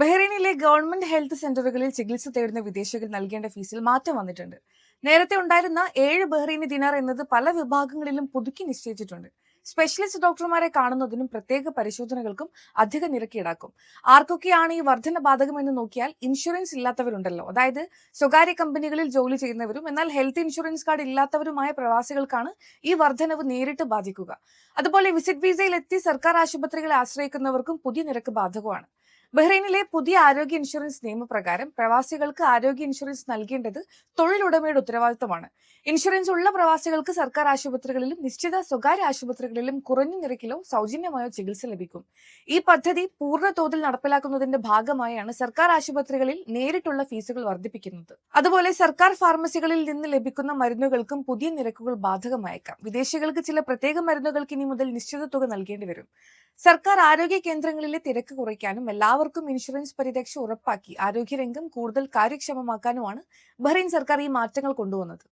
ബഹ്റൈനിലെ government health സെന്ററുകളിൽ ചികിത്സ തേടുന്ന വിദേശികൾ നൽകേണ്ട ഫീസിൽ മാറ്റം വന്നിട്ടുണ്ട്. നേരത്തെ ഉണ്ടായിരുന്ന ഏഴ് ബഹ്റൈനി ദിനാർ എന്നത് പല വിഭാഗങ്ങളിലും പുതുക്കി നിശ്ചയിച്ചിട്ടുണ്ട്. സ്പെഷ്യലിസ്റ്റ് ഡോക്ടർമാരെ കാണുന്നതിനും പ്രത്യേക പരിശോധനകൾക്കും അധിക നിരക്ക് ഈടാക്കും. ആർക്കൊക്കെയാണ് ഈ വർധന ബാധകമെന്ന് നോക്കിയാൽ ഇൻഷുറൻസ് ഇല്ലാത്തവരുണ്ടല്ലോ. അതായത് സ്വകാര്യ കമ്പനികളിൽ ജോലി ചെയ്യുന്നവരും എന്നാൽ ഹെൽത്ത് ഇൻഷുറൻസ് കാർഡ് ഇല്ലാത്തവരുമായ പ്രവാസികൾക്കാണ് ഈ വർധനവ് നേരിട്ട് ബാധിക്കുക. അതുപോലെ വിസിറ്റ് വിസയിൽ എത്തി സർക്കാർ ആശുപത്രികളെ ആശ്രയിക്കുന്നവർക്കും പുതിയ നിരക്ക് ബാധകമാണ്. ബഹ്റൈനിലെ പുതിയ ആരോഗ്യ ഇൻഷുറൻസ് നിയമപ്രകാരം പ്രവാസികൾക്ക് ആരോഗ്യ ഇൻഷുറൻസ് നൽകേണ്ടത് തൊഴിലുടമയുടെ ഉത്തരവാദിത്തമാണ്. ഇൻഷുറൻസ് ഉള്ള പ്രവാസികൾക്ക് സർക്കാർ ആശുപത്രികളിലും നിശ്ചിത സ്വകാര്യ ആശുപത്രികളിലും കുറഞ്ഞ നിരക്കിലോ സൗജന്യമായോ ചികിത്സ ലഭിക്കും. ഈ പദ്ധതി പൂർണ തോതിൽ നടപ്പിലാക്കുന്നതിന്റെ ഭാഗമായാണ് സർക്കാർ ആശുപത്രികളിൽ നേരിട്ടുള്ള ഫീസുകൾ വർദ്ധിപ്പിക്കുന്നത്. അതുപോലെ സർക്കാർ ഫാർമസികളിൽ നിന്ന് ലഭിക്കുന്ന മരുന്നുകൾക്കും പുതിയ നിരക്കുകൾ ബാധകമായേക്കാം. വിദേശികൾക്ക് ചില പ്രത്യേക മരുന്നുകൾക്ക് ഇനി മുതൽ നിശ്ചിത തുക നൽകേണ്ടി വരും. സർക്കാർ ആരോഗ്യ കേന്ദ്രങ്ങളിലെ തിരക്ക് കുറയ്ക്കാനും എല്ലാവർക്കും ഇൻഷുറൻസ് പരിരക്ഷ ഉറപ്പാക്കി ആരോഗ്യരംഗം കൂടുതൽ കാര്യക്ഷമമാക്കാനുമാണ് ബഹ്റൈൻ സർക്കാർ ഈ മാറ്റങ്ങൾ കൊണ്ടുവന്നത്.